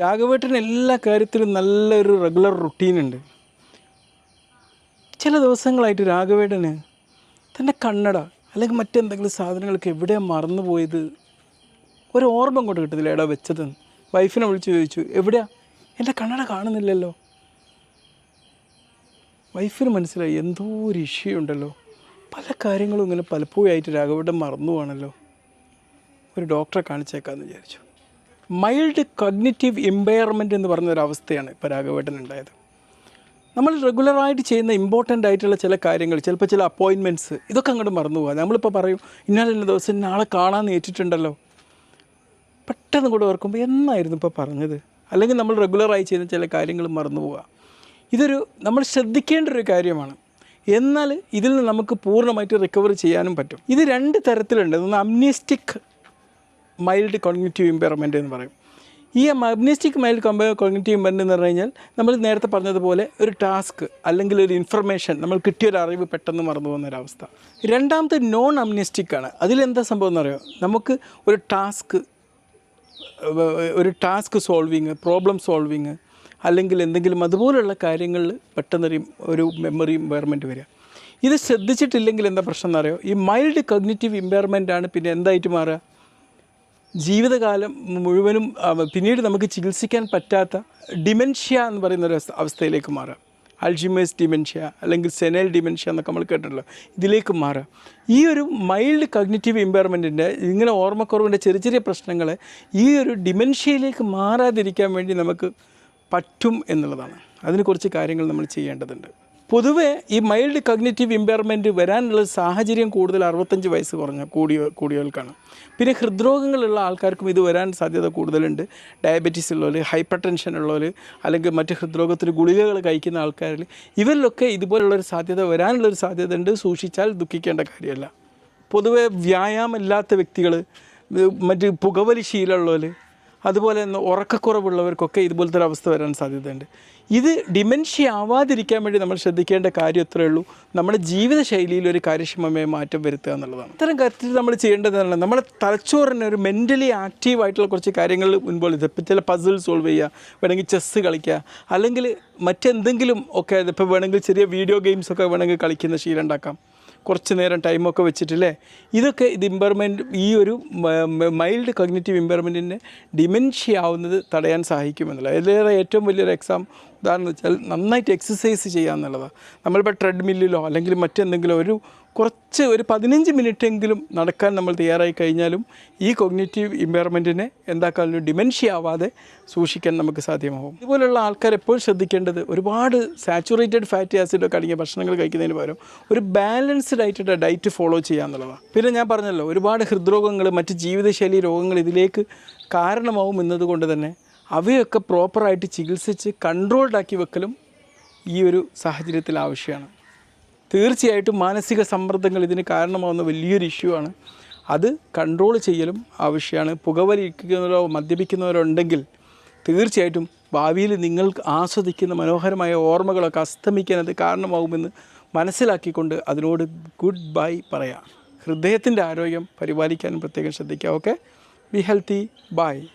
രാഘവേട്ടന് എല്ലാ കാര്യത്തിലും നല്ലൊരു റെഗുലർ റുട്ടീനുണ്ട് ചില ദിവസങ്ങളായിട്ട് രാഘവേട്ടന് തന്റെ കണ്ണട അല്ലെങ്കിൽ മറ്റെന്തെങ്കിലും സാധനങ്ങളൊക്കെ എവിടെയാണ് മറന്നുപോയത് ഒരു ഓർമ്മ കൊണ്ട് കിട്ടുന്നില്ല. എടാ വെച്ചതെന്ന് വൈഫിനെ വിളിച്ച് ചോദിച്ചു എവിടെയാ? എന്റെ കണ്ണട കാണുന്നില്ലല്ലോ. വൈഫിന് മനസ്സിലായി എന്തോ ഒരു ഇഷ്യൂ ഉണ്ടല്ലോ. പല കാര്യങ്ങളും ഇങ്ങനെ പലപ്പോഴും ആയിട്ട് രാഘവേട്ടൻ മറന്നു പോകണല്ലോ ഒരു ഡോക്ടറെ കാണിച്ചേക്കാമെന്ന് വിചാരിച്ചു. മൈൽഡ് കഗ്നിറ്റീവ് ഇമ്പയർമെന്റ് എന്ന് പറഞ്ഞൊരവസ്ഥയാണ് ഇപ്പോൾ രാഘവേട്ടൻ ഉണ്ടായത് നമ്മൾ റെഗുലറായിട്ട് ചെയ്യുന്ന ഇമ്പോർട്ടന്റ് ആയിട്ടുള്ള ചില കാര്യങ്ങൾ ചിലപ്പോൾ ചില അപ്പോയിൻമെന്റ്സ് ഇതൊക്കെ അങ്ങോട്ട് മറന്നു പോകാം. നമ്മളിപ്പോൾ പറയും ഇന്നാലെ ഇന്ന ദിവസം നാളെ കാണാമെന്ന് ഏറ്റിട്ടുണ്ടല്ലോ. പെട്ടെന്ന് കൂടെ ഓർക്കുമ്പോൾ എന്നായിരുന്നു ഇപ്പോൾ പറഞ്ഞത്? അല്ലെങ്കിൽ നമ്മൾ റെഗുലറായി ചെയ്യുന്ന ചില കാര്യങ്ങൾ മറന്നു പോവുക ഇതൊരു നമ്മൾ ശ്രദ്ധിക്കേണ്ട ഒരു കാര്യമാണ്. എന്നാൽ ഇതിൽ നിന്ന് നമുക്ക് പൂർണമായിട്ട് റിക്കവർ ചെയ്യാനും പറ്റും. ഇത് രണ്ട് തരത്തിലുണ്ട്. ഒന്ന് അമ്നിസ്റ്റിക് മൈൽഡ് കോഗ്നിറ്റീവ് ഇമ്പയർമെന്റ് എന്ന് പറയും. ഈ അമ്നിസ്റ്റിക് മൈൽഡ് കമ്പ കോഗ്നിറ്റീവ് ഇമ്പയർമെന്റ് എന്ന് പറഞ്ഞു കഴിഞ്ഞാൽ നമ്മൾ നേരത്തെ പറഞ്ഞതുപോലെ ഒരു ടാസ്ക് അല്ലെങ്കിൽ ഒരു ഇൻഫർമേഷൻ നമ്മൾ കിട്ടിയൊരു അറിവ് പെട്ടെന്ന് മറന്നു പോകുന്ന ഒരവസ്ഥ രണ്ടാമത്തെ നോൺ അമ്നിസ്റ്റിക് ആണ് അതിലെന്താ സംഭവം എന്ന് അറിയോ? നമുക്ക് ഒരു ടാസ്ക് ഒരു ടാസ്ക് സോൾവിങ് പ്രോബ്ലം സോൾവിങ് അല്ലെങ്കിൽ എന്തെങ്കിലും അതുപോലുള്ള കാര്യങ്ങളിൽ പെട്ടെന്നൊരു ഒരു മെമ്മറി ഇമ്പയർമെന്റ് വരിക. ഇത് ശ്രദ്ധിച്ചിട്ടില്ലെങ്കിൽ എന്താ പ്രശ്നം എന്ന് എന്നറിയോ ഈ മൈൽഡ് കഗ്നറ്റീവ് ഇമ്പയർമെന്റ് ആണ് പിന്നെ എന്തായിട്ട് മാറുക? ജീവിതകാലം മുഴുവനും പിന്നീട് നമുക്ക് ചികിത്സിക്കാൻ പറ്റാത്ത ഡിമെൻഷ്യ എന്ന് പറയുന്ന ഒരു അവസ്ഥയിലേക്ക് മാറുക അൾജിമേഴ്സ് ഡിമെൻഷ്യ അല്ലെങ്കിൽ സെനൽ ഡിമെൻഷ്യ എന്നൊക്കെ നമ്മൾ കേട്ടിട്ടുള്ളത് ഇതിലേക്ക് മാറുക ഈ ഒരു മൈൽഡ് കഗ്നറ്റീവ് ഇമ്പയർമെന്റിന്റെ ഇങ്ങനെ ഓർമ്മക്കുറവിന്റെ ചെറിയ ചെറിയ പ്രശ്നങ്ങളെ ഈ ഒരു ഡിമെൻഷ്യയിലേക്ക് മാറാതിരിക്കാൻ വേണ്ടി നമുക്ക് പറ്റും എന്നുള്ളതാണ്. അതിന് കുറച്ച് കാര്യങ്ങൾ നമ്മൾ ചെയ്യേണ്ടതുണ്ട്. പൊതുവേ ഈ മൈൽഡ് കഗ്നേറ്റീവ് ഇമ്പയർമെന്റ് വരാനുള്ള സാഹചര്യം കൂടുതൽ അറുപത്തഞ്ച് വയസ്സ് കുറഞ്ഞ കൂടിയ കൂടിയവർക്കാണ് പിന്നെ ഹൃദ്രോഗങ്ങളുള്ള ആൾക്കാർക്കും ഇത് വരാൻ സാധ്യത കൂടുതലുണ്ട്. ഡയബറ്റീസ് ഉള്ളവർ ഹൈപ്പർ ടെൻഷൻ ഉള്ളവർ അല്ലെങ്കിൽ മറ്റ് ഹൃദ്രോഗത്തിന് ഗുളികകൾ കഴിക്കുന്ന ആൾക്കാരിൽ ഇവരിലൊക്കെ ഇതുപോലുള്ളൊരു സാധ്യത വരാനുള്ളൊരു സാധ്യത ഉണ്ട്. സൂക്ഷിച്ചാൽ ദുഃഖിക്കേണ്ട കാര്യമല്ല. പൊതുവേ വ്യായാമമില്ലാത്ത വ്യക്തികൾ മറ്റ് പുകവലി ശീലമുള്ളവർ അതുപോലെ തന്നെ ഉറക്കക്കുറവുള്ളവർക്കൊക്കെ ഇതുപോലത്തെ ഒരു അവസ്ഥ വരാൻ സാധ്യതയുണ്ട്. ഇത് ഡിമെൻഷ്യ ആവാതിരിക്കാൻ വേണ്ടി നമ്മൾ ശ്രദ്ധിക്കേണ്ട കാര്യം എത്രയേ ഉള്ളൂ. നമ്മുടെ ജീവിതശൈലിയിൽ ഒരു കാര്യക്ഷമമായ മാറ്റം വരുത്തുക എന്നുള്ളതാണ്. ഇത്തരം കാര്യത്തിൽ നമ്മൾ ചെയ്യേണ്ടതാണ് നമ്മുടെ തലച്ചോറിന് ഒരു മെന്റലി ആക്റ്റീവായിട്ടുള്ള കുറച്ച് കാര്യങ്ങൾ ഇത് ഇപ്പം ചില പസിൽ സോൾവ് ചെയ്യുക വേണമെങ്കിൽ ചെസ്സ് കളിക്കുക അല്ലെങ്കിൽ മറ്റെന്തെങ്കിലും ഒക്കെ ഇപ്പോൾ വേണമെങ്കിൽ ചെറിയ വീഡിയോ ഗെയിംസ് ഒക്കെ വേണമെങ്കിൽ കളിക്കുന്ന ശീലം ഉണ്ടാക്കാം. കുറച്ച് നേരം ടൈമൊക്കെ വെച്ചിട്ടില്ലേ? ഇതൊക്കെ ഇത് ഇമ്പയർമെന്റ് ഈ ഒരു മൈൽഡ് കഗ്നറ്റീവ് ഇമ്പർമെന്റിന് ഡിമെൻഷ്യ ആവുന്നത് തടയാൻ സഹായിക്കുമെന്നുള്ളത്. അതിലേറെ ഏറ്റവും വലിയൊരു എക്സാം ഉദാഹരണം വെച്ചാൽ നന്നായിട്ട് എക്സസൈസ് ചെയ്യുക എന്നുള്ളതാണ് നമ്മളിപ്പോൾ ട്രെഡ്മില്ലിലോ അല്ലെങ്കിൽ മറ്റെന്തെങ്കിലും ഒരു കുറച്ച് ഒരു പതിനഞ്ച് മിനിറ്റ് എങ്കിലും നടക്കാൻ നമ്മൾ തയ്യാറായി കഴിഞ്ഞാലും ഈ കൊഗ്നേറ്റീവ് ഇമ്പയർമെന്റിനെ എന്താക്കാനും ഡിമെൻഷ്യ ആവാതെ സൂക്ഷിക്കാൻ നമുക്ക് സാധ്യമാകും ഇതുപോലുള്ള ആൾക്കാർ എപ്പോഴും ശ്രദ്ധിക്കേണ്ടത് ഒരുപാട് സാച്ചുറേറ്റഡ് ഫാറ്റി ആസിഡൊക്കെ അടങ്ങിയ ഭക്ഷണങ്ങൾ കഴിക്കുന്നതിന് പകരം ഒരു ബാലൻസ്ഡ് ആയിട്ടുള്ള ഡയറ്റ് ഫോളോ ചെയ്യുക എന്നുള്ളതാണ്. പിന്നെ ഞാൻ പറഞ്ഞല്ലോ ഒരുപാട് ഹൃദ്രോഗങ്ങൾ മറ്റ് ജീവിതശൈലി രോഗങ്ങൾ ഇതിലേക്ക് കാരണമാവും എന്നതുകൊണ്ട് തന്നെ അവയൊക്കെ പ്രോപ്പറായിട്ട് ചികിത്സിച്ച് കൺട്രോൾഡ് ആക്കി വെക്കലും ഈ ഒരു സാഹചര്യത്തിൽ ആവശ്യമാണ്. തീർച്ചയായിട്ടും മാനസിക സമ്മർദ്ദങ്ങൾ ഇതിന് കാരണമാകുന്ന വലിയൊരു ഇഷ്യൂ ആണ്. അത് കൺട്രോൾ ചെയ്യലും ആവശ്യമാണ്. പുകവലിക്കുന്നവരോ മദ്യപിക്കുന്നവരോ ഉണ്ടെങ്കിൽ തീർച്ചയായിട്ടും ഭാവിയിൽ നിങ്ങൾ ആസ്വദിക്കുന്ന മനോഹരമായ ഓർമ്മകളൊക്കെ അസ്തമിക്കാൻ അത് കാരണമാകുമെന്ന് മനസ്സിലാക്കിക്കൊണ്ട് അതിനോട് ഗുഡ് ബൈ പറയാം. ഹൃദയത്തിന്റെ ആരോഗ്യം പരിപാലിക്കാനും പ്രത്യേകം ശ്രദ്ധിക്കുക ഓക്കെ ബി ഹെൽത്തി ബൈ